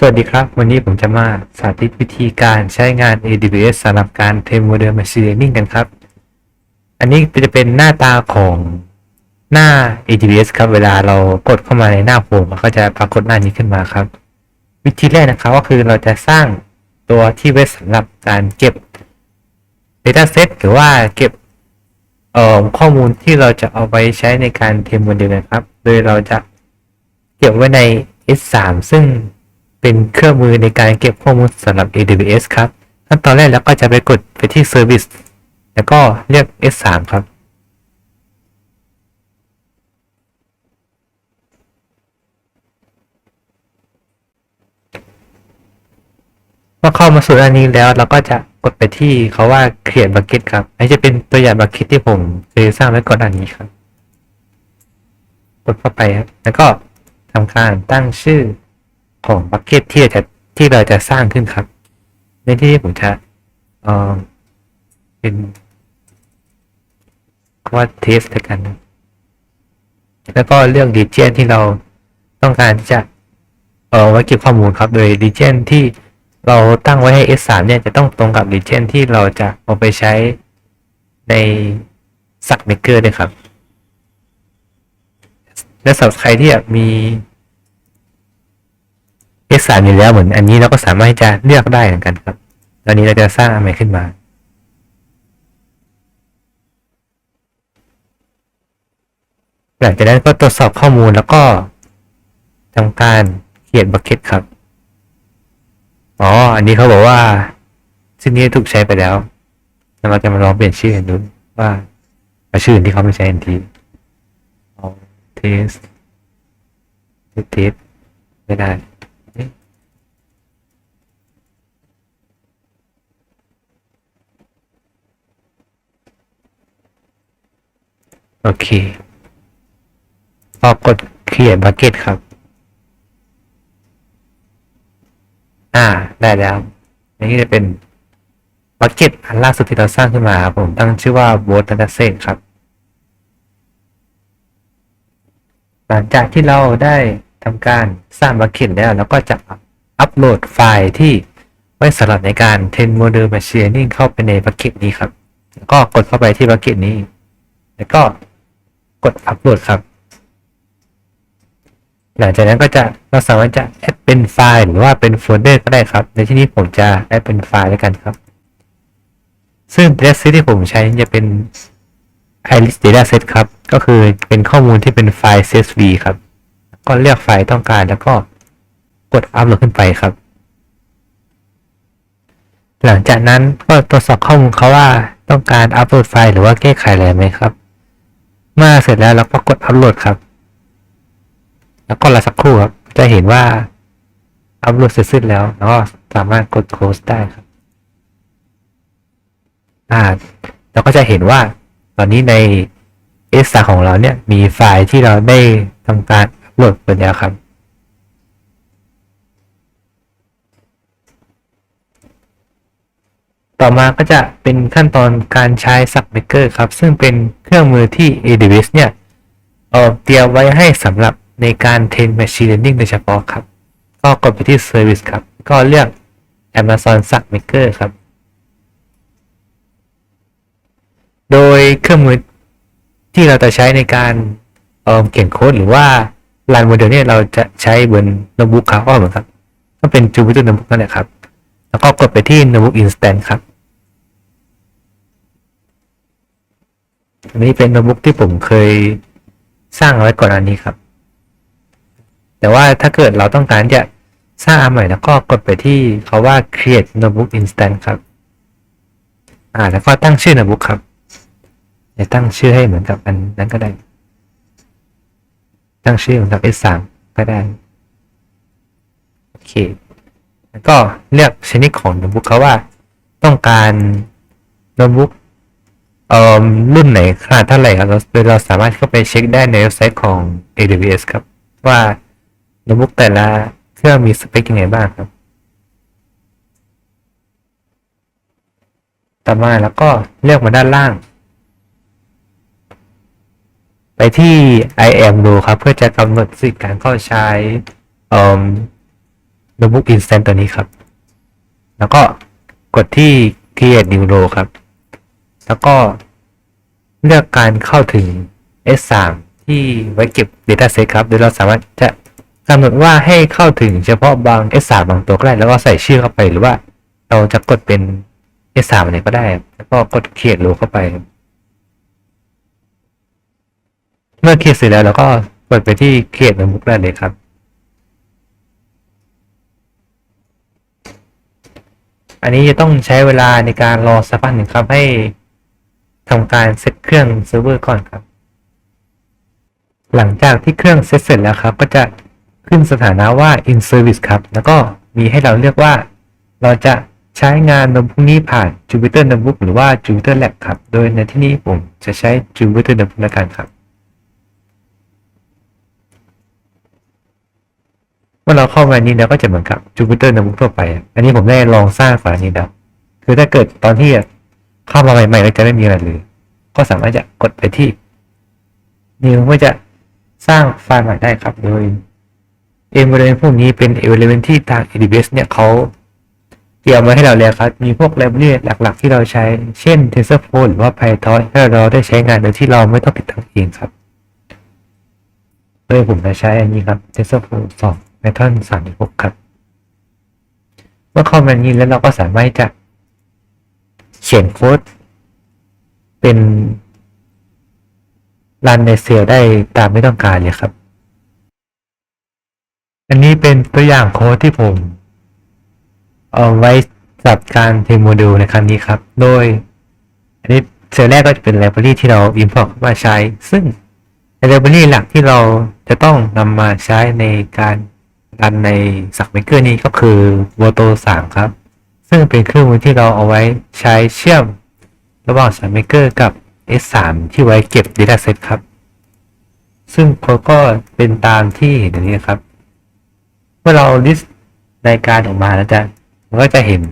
สวัสดีครับ วันนี้ผมจะมาสาธิตวิธีการใช้งาน AWS สำหรับการเทรนโมเดล Machine Learning กันครับ อันนี้จะเป็นหน้าตาของหน้า AWS ครับ เวลาเรากดเข้ามาในหน้าโฮมมันก็จะปรากฏหน้านี้ขึ้นมาครับ วิธีแรกนะครับก็คือเราจะสร้างตัวที่ไว้สำหรับการเก็บ Dataset หรือว่าเก็บข้อมูลที่เราจะเอาไปใช้ในการเทรนโมเดลนะครับ โดยเราจะเก็บไว้ใน S3 ซึ่ง เป็นเครื่องมือในการเก็บข้อมูลสำหรับ AWS ครับขั้นตอนแรกเราก็จะไปกดไปที่ Service แล้วก็เรียก S3 ครับ เมื่อเข้ามาสู่อันนี้แล้วเราก็จะกดไปที่เขาว่า create bucket ครับ อันนี้จะเป็นตัวอย่าง bucket ที่ผมเคยสร้างไว้ก่อนอันนี้ครับ กดเข้าไปครับ แล้วก็ทำการตั้งชื่อ ของ bucket ที่จะที่เราจะสร้างขึ้นครับ ในที่นี้ผมจะเออเป็นว่า test แล้วกัน แล้วก็เลือก region ที่เราต้องการที่จะเออไว้เก็บข้อมูลครับ โดย region ที่เราตั้งไว้ให้ S3 เนี่ยจะต้องตรงกับ region ที่เราจะเอาไปใช้ใน s u b maker ด้วยครับ และสำหรับใครที่มี S3 อยู่แล้วเหมือนอันนี้เราก็สามารถจะเลือกได้เหมือนกันครับ ตอนนี้เราจะสร้างอันใหม่ขึ้นมา หลังจากนั้นก็ตรวจสอบข้อมูลแล้วก็ทำการเขียนบัคเก็ตครับ อ๋อ อันนี้เขาบอกว่าชื่อนี้ถูกใช้ไปแล้วแล้วเราจะมาลองเปลี่ยนชื่อกันดูว่าเอาชื่ออื่นที่เขาไม่ใช้ทันทีอ๋อเทสเทสไม่ได้เอ๊ะ โอเคพอกด create bucket ครับ อ่า ได้แล้วอันนี้จะเป็น bucket อันล่าสุดที่เราสร้างขึ้นมาครับผมตั้งชื่อว่า b o t dataset ครับ หลังจากที่เราได้ทำการสร้าง bucket แล้วเราก็จะอัปโหลดไฟล์ที่ไว้สำหรับในการ train model machine learning เข้าไปใน bucket นี้ครับ แล้วก็กดเข้าไปที่ bucket นี้ แล้วก็ กดอัปโหลดครับ หลังจากนั้นก็จะเราสามารถจะแอดเป็นไฟล์หรือว่าเป็นโฟลเดอร์ก็ได้ครับ ในที่นี้ผมจะแอดเป็นไฟล์แล้วกันครับ ซึ่ง dataset ที่ผมใช้จะเป็น iris dataset ครับ ก็คือเป็นข้อมูลที่เป็นไฟล์ csv ครับ ก็เลือกไฟล์ต้องการแล้วก็กดอัปโหลดขึ้นไปครับ หลังจากนั้นก็ตรวจสอบข้อมูลเขาว่าต้องการอัปโหลดไฟล์หรือว่าแก้ไขอะไรไหมครับ เมื่อเสร็จแล้วเราก็กดอัปโหลดครับ แล้วก็รอสักครู่ครับ จะเห็นว่าอัปโหลดเสร็จสิ้นแล้วแล้วก็สามารถกด close ได้ครับ อ่า เราก็จะเห็นว่าตอนนี้ใน S3 ของเราเนี่ยมีไฟล์ที่เราได้ทำการอัปโหลดไปแล้วครับ ต่อมาก็จะเป็นขั้นตอนการใช้ SubMaker ครับ ซึ่งเป็นเครื่องมือที่ AWS เนี่ยเอ่อเตรียมไว้ให้สำหรับในการเทรน Machine Learning โดยเฉพาะครับ ก็กดไปที่ Service ครับ ก็เลือก Amazon SubMaker ครับ โดยเครื่องมือที่เราจะใช้ในการเเขียนโค้ดหรือว่ารันโมเดลเนี่ยเราจะใช้บนโน้ตบุ๊กครับก็เหมือนครับ ก็เป็น Jupyter Notebook นั่นแหละครับ แล้วก็กดไปที่ Notebook Instant ครับอันนี้เป็นโน้ตบุ๊กที่ผมเคยสร้างเอาไว้ก่อนอันนี้ครับ แต่ว่าถ้าเกิดเราต้องการจะสร้างอันใหม่แล้วก็กดไปที่เขาว่า create notebook instant ครับ อ่า แล้วก็ตั้งชื่อ notebook ครับจะตั้งชื่อให้เหมือนกับอันนั้นก็ได้ ตั้งชื่อเหมือนกับ S3 ก็ได้ โอเค แล้วก็เลือกชนิดของ notebook เขาว่า ต้องการ notebook เอ่อรุ่นไหนขนาดเท่าไหร่ครับเราโดยเราสามารถเข้าไปเช็คได้ในเว็บไซต์ของ AWS ครับ ว่าโน้ตบุ๊กแต่ละเครื่องมีสเปคยังไงบ้างครับ ต่อมาแล้วก็เลือกมาด้านล่าง ไปที่ I am ดูครับ เพื่อจะกำหนดสิทธิการเข้าใช้ เอ่อ notebook instant ตัวนี้ครับ แล้วก็กดที่ create new row ครับ แล้วก็เลือกการเข้าถึง S3 ที่ไว้เก็บ dataset ครับ โดยเราสามารถจะกำหนดว่าให้เข้าถึงเฉพาะบาง S3 บางตัวก็ได้ แล้วก็ใส่ชื่อเข้าไปหรือว่าเราจะกดเป็น S3 อะไรก็ได้ แล้วก็กด create row เข้าไป เมื่อ create เสร็จแล้วเราก็กดไปที่ create notebook ได้เลยครับ อันนี้จะต้องใช้เวลาในการรอสักพักหนึ่งครับให้ทำการเซตเครื่องเซิร์ฟเวอร์ก่อนครับ หลังจากที่เครื่องเซตเสร็จแล้วครับ ก็จะขึ้นสถานะว่า in service ครับ แล้วก็มีให้เราเลือกว่า เราจะใช้งานโน้ตบุ๊กนี้ผ่าน Jupyter Notebook หรือว่า Jupyter Lab ครับ โดยในที่นี้ผมจะใช้ Jupyter Notebook ล้วกันครับ มื่อเราเข้ามานี้แล้วก็จะเหมือนกับ Jupyter Notebook ทั่วไป อันนี้ผมได้ลองสร้างฝานี้แล้วคือถ้าเกิดตอนที่เข้ามาใหม่ๆแล้วจะไม่มีอะไรเลย ก็สามารถจะกดไปที่ New เพื่อจะสร้างไฟล์ใหม่ได้ครับโดย environment พวกนี้เป็น environment ที่ทาง AWS เนี่ยเขาเตรียมไว้ให้เราแล้วครับ มีพวก library หลักๆ ที่เราใช้ เช่น TensorFlow หรือว่า PyTorch ให้เราได้ใช้งานโดยที่เราไม่ต้องติดตั้งเองครับโดยผมจะใช้อันนี้ครับ TensorFlow 2 Python 36 ครับ เมื่อเข้ามานี้แล้วเราก็สามารถจะเขียนโค้ดเป็นรันในเซลล์ได้ตามไม่ต้องการเลยครับ อันนี้เป็นตัวอย่างโค้ดที่ผม เอาไว้สับการเทมโมดูลในครั้งนี้ครับ โดย อันนี้เซลล์แรกก็จะเป็นไลบรารีที่เรา import เข้ามาใช้ ซึ่งไลบรารีหลักที่เราจะต้องนำมาใช้ในการ รันในสักเมเกอร์นี้ก็คือ v o t o 3ครับ ซึ่งเป็นเครื่องมือที่เราเอาไว้ใช้เชื่อมระหว่างสักเมเกอร์กับ S3 ที่ไว้เก็บ Dataset ครับ ซึ่งโค้ดก็เป็นตามที่เห็นอย่างนี้ครับ เมื่อเรา list รายการออกมาแล้วจะมันก็จะเห็น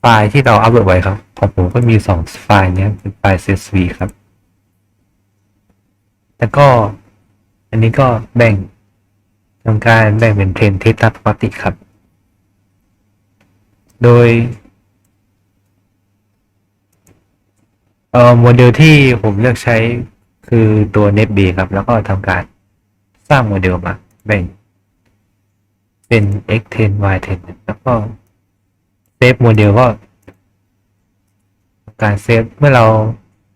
ไฟล์ที่เราอัปโหลดไว้ครับ ของผมก็มีสองไฟล์เนี้ยเป็นไฟล์ CSV ครับ แล้วก็อันนี้ก็แบ่ง ทำการแบ่งเป็นเทรนเทสตามปกติครับ โดยโมเดลที่ผมเลือกใช้คือตัว NetB ครับ แล้วก็ทำการสร้างโมเดลมา แบ่ง เป็น x10 y10 แล้วก็เซฟโมเดลก็การเซฟเมื่อเรา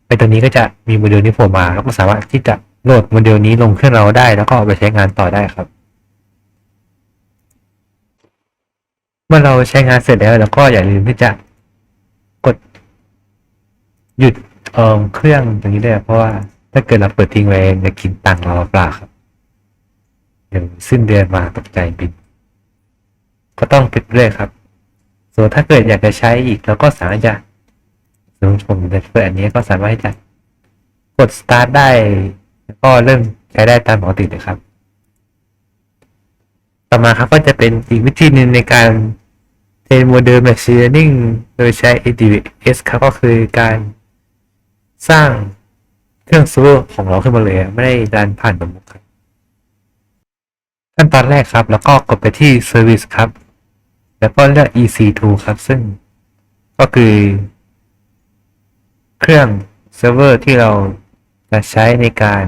ไปตัวนี้ก็จะมีโมเดลนี้โผล่มา แล้วก็สามารถที่จะโหลดโมเดลนี้ลงเครื่องเราได้ แล้วก็เอาไปใช้งานต่อได้ครับ เมื่อเราใช้งานเสร็จแล้วเราก็อย่าลืมที่จะกด หยุดเอ่อเครื่องตรงนี้ได้วยเพราะว่าถ้าเกิดเราเปิดทิ้งไว้จะกินตังค์เราเปล่าครับอย่างสิ้นเดือนมาตกใจบิน ก็ต้องปิดเรื่อยครับ ส่วนถ้าเกิดอยากจะใช้อีกเราก็สามารถจะสมมติผมจะเปิดอันนี้ก็สามารถที่จะกด start ได้แล้วก็เริ่มใช้ได้ตามปกติเลยครับ ต่อมาครับก็จะเป็นอีกวิธีหนึ่งในการ เทรนโมเดล Machine Learning โดยใช้ AWS ครับก็คือการสร้างเครื่องเซูเวอร์ของเราขึ้นมาเลย ไม่ได้ดันผ่านโน้ตบุ๊กครับขั้นตอนแรกครับ แล้วก็กดไปที่ Service ครับ แล้วก็เลือก EC2 ครับ ซึ่งก็คือ เครื่องเซิร์ฟเวอร์ที่เราจะใช้ในการ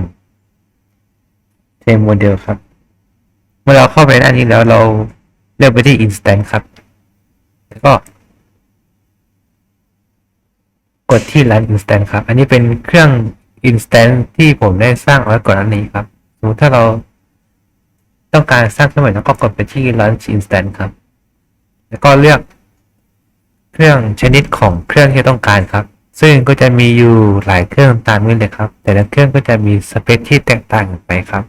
เทรนโมเดลครับ เมื่อเราเข้าไปหน้านี้แล้วเราเลือกไปที่ Instant ครับ แล้วก็ กดที่ Run Instant ครับ อันนี้เป็นเครื่อง Instant ที่ผมได้สร้างไว้ก่อนอันนี้ครับสมมติถ้าเราต้องการสร้างขึ้นใหม่แล้วก็กดไปที่ Launch Instant ครับ แล้วก็เลือกเครื่องชนิดของเครื่องที่ต้องการครับ ซึ่งก็จะมีอยู่หลายเครื่องตามนี้เลยครับ แต่ละเครื่องก็จะมีสเปคที่แตกต่างกันไปครับ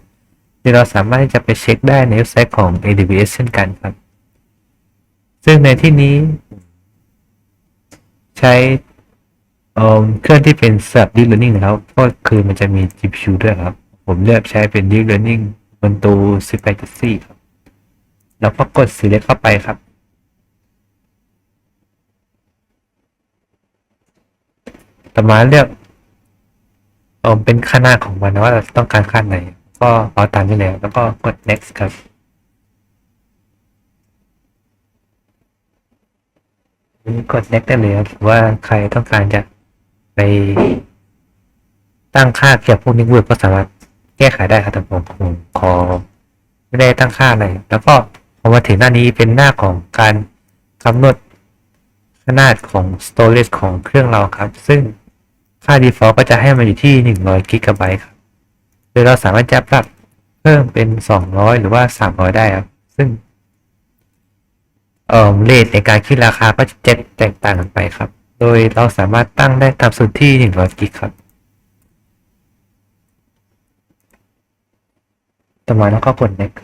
เดี๋ยวเราสามารถที่จะไปเช็คได้ในเว็บไซต์ของ AWS เช่นกันครับ ซึ่งในที่นี้ ใช้เครื่องที่เป็นสับ Deep Learning นะครับ ก็คือมันจะมี GPU ด้วยครับ ผมเลือกใช้เป็น Deep Learning บนตัว18.4ครับ แล้วก็กด Select เข้าไปครับ ต่อมาเลือกเออเป็นค่าหน้าของมันนะว่าเราต้องการค่าไหน ก็เอาตามนี้แล้ว แล้วก็กด next ครับ นี้ กด next ได้เลยครับหรือว่าใครต้องการจะไปตั้งค่าเกี่ยวกับพวกนี้เวิร์ก็สามารถแก้ไขได้ครับแต่ผมผมขอไม่ได้ตั้งค่าอะไรแล้วก็พอมาถึงหน้านี้เป็นหน้าของการกำหนดขนาดของ storage ของเครื่องเราครับ ซึ่งค่า default ก็จะให้มันอยู่ที่100กิกะไบต์ครับโดยเราสามารถจะปรับเพิ่มเป็น 200 หรือว่า 300 ได้ครับ ซึ่ง เอ่อเรทในการขึ้นราคาก็จะแตกต่างกันไปครับ โดยเราสามารถตั้งได้ตามสุดที่100กิกครับ ต่อมาแล้วก็กด next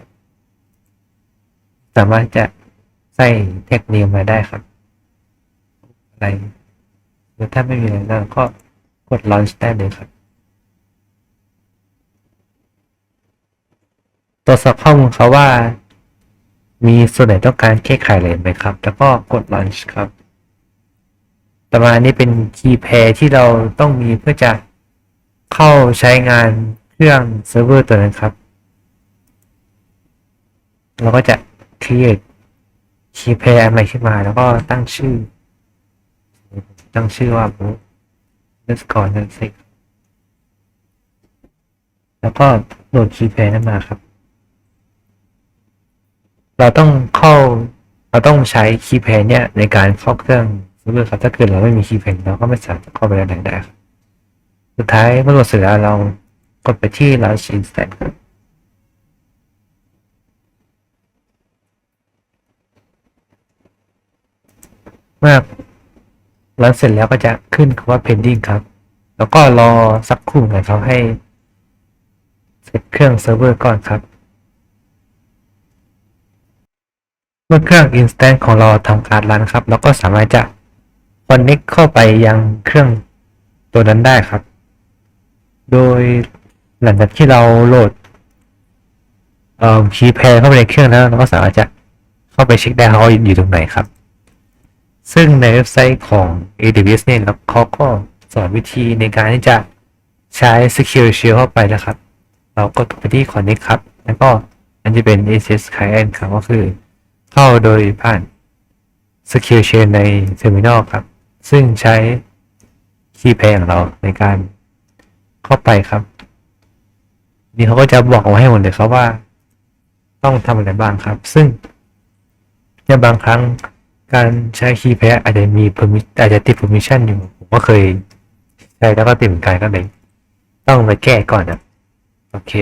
สามารถจะใส่แท็กเนมมาได้ครับ อะไรหรือถ้าไม่มีอะไรแล้วก็กด launch ได้เลยครับตรวจสอบข้อมูลเขาว่า มีส่วนไหนต้องการแก้ไขอะไรไหมครับ แล้วก็กด launch ครับ ต่อมาอันนี้เป็นคีย์แพร์ที่เราต้องมีเพื่อจะเข้าใช้งานเครื่องเซิร์ฟเวอร์ตัวนั้นครับ เราก็จะ create คีย์แพร์อันใหม่ขึ้นมา แล้วก็ตั้งชื่อ ตั้งชื่อว่า boot underscore นั่นสิแล้วก็โหลดคีย์แพร์นั้นมาครับ เราต้องเข้าเราต้องใช้คีย์แพร์เนี่ยในการเข้าเครื่องเซิร์ฟเวอร์ครับถ้าเกิดเราไม่มีคีย์แพร์เราก็ไม่สามารถเข้าไปได้ไหนได้ครับสุดท้ายเมื่อโหลดเสร็จแล้วเรากดไปที่ launch instance ครับเมื่อรันเสร็จแล้วก็จะขึ้นคำว่า pending ครับ แล้วก็รอสักครู่หน่อยครับให้ เสร็จเครื่องเซิร์ฟเวอร์ก่อนครับ เมื่อเครื่อง instance ของเราทำการรันครับแล้วก็สามารถจะ connect เข้าไปยังเครื่องตัวนั้นได้ครับ โดยหลังจากที่เราโหลดเอ่อคีย์แพร์เข้าไปในเครื่องแล้วเราก็สามารถจะเข้าไปเช็คได้เขาอยู่ตรงไหนครับ ซึ่งในเว็บไซต์ของ AWS เนี่ยเขาก็สอนวิธีในการที่จะใช้ Secure Shell เข้าไปนะครับ เราก็ไปที่ Connect ครับ แล้วก็อันจะเป็น access client ครับก็คือ เข้าโดยผ่าน Secure Shell ใน Terminal ครับ ซึ่งใช้คีย์แพของเราในการเข้าไปครับ นี่เขาก็จะบอกเอาให้หมดเลยครับว่า ต้องทำอะไรบ้างครับ ซึ่งในบางครั้งการใช้คีย์แพอาจจะมี permit อาจจะติด permission อยู่ ผมก็เคยใช้แล้วก็ติดเหมือนกันก็เลยต้องไปแก้ก่อนนะโอเค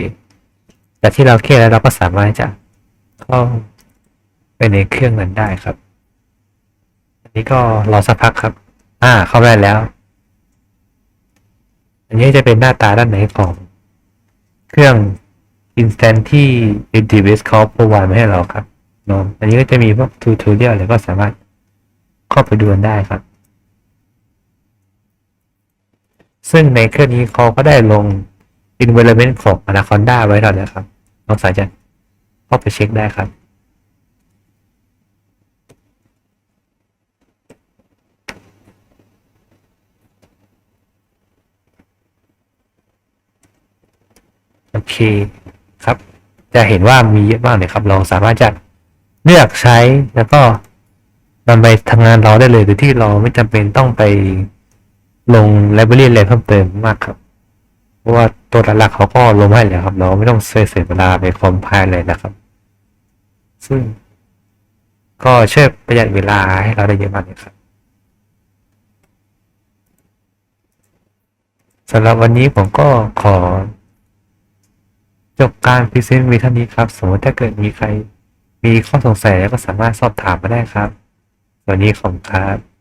แต่ที่เราแก้แล้วเราก็สามารถจะเข้า ไปในเครื่องนั้นได้ครับ อันนี้ก็รอสักพักครับ อ่า เข้าได้แล้ว อันนี้จะเป็นหน้าตาด้านในของ เครื่อง instant ที่ AWS เขา provide มาให้เราครับเนอะอันนี้ก็จะมีพวกทูทูเรียลอะไรก็สามารถเข้าไปดูนได้ครับ ซึ่งในเครื่องนี้เขาก็ได้ลง environment ของ Anaconda ไว้แล้วนะครับลองสามารถจะเข้าไปเช็คได้ครับ เคครับ จะเห็นว่ามีเยอะมากเลยครับ เราสามารถจะเลือกใช้แล้วก็นำไปทำงานเราได้เลยโดยที่เราไม่จำเป็นต้องไปลงไลบรารีอะไรเพิ่มเติมมากครับ เพราะว่าตัวหลักเขาก็ลงให้แล้วครับ เราไม่ต้องเสียเสียเวลาไปคอมไพล์เลยนะครับ ซึ่งก็ช่วยประหยัดเวลาให้เราได้เยอะมากเลยครับสำหรับวันนี้ผมก็ขอ จบการพรีเซนต์มีเท่านี้ครับ สมมติถ้าเกิดมีใคร มีข้อสงสัยแล้วก็สามารถสอบถามมาได้ครับ วันนี้ขอบคุณครับ